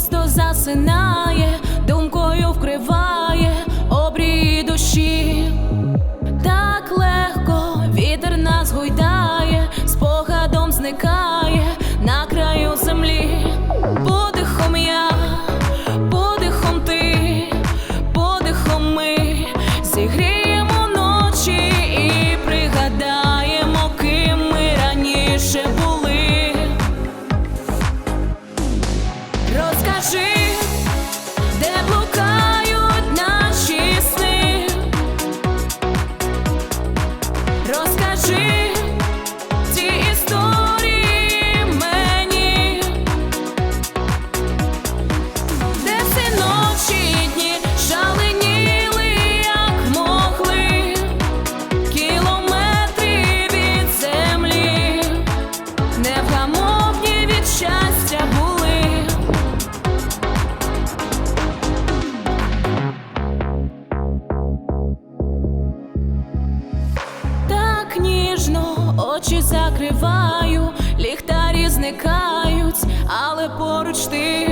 місто засинає, думкою вкриває обрії душі, так легко вітер нас гойдає, спогадом зникає. очі закриваю, ліхтарі зникають, але поруч ти.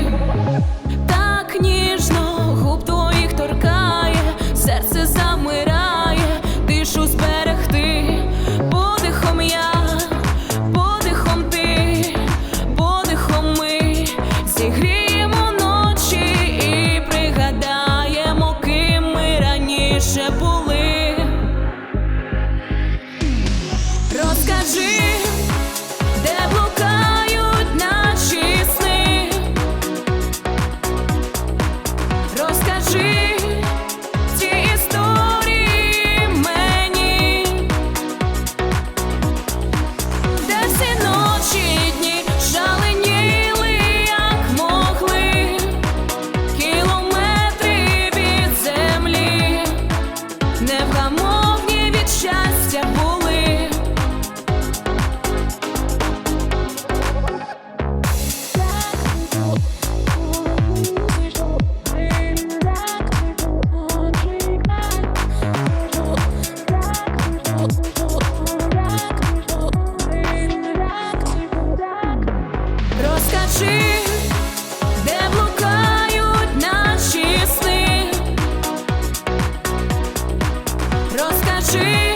очі, де блукають наші сни, розкажи.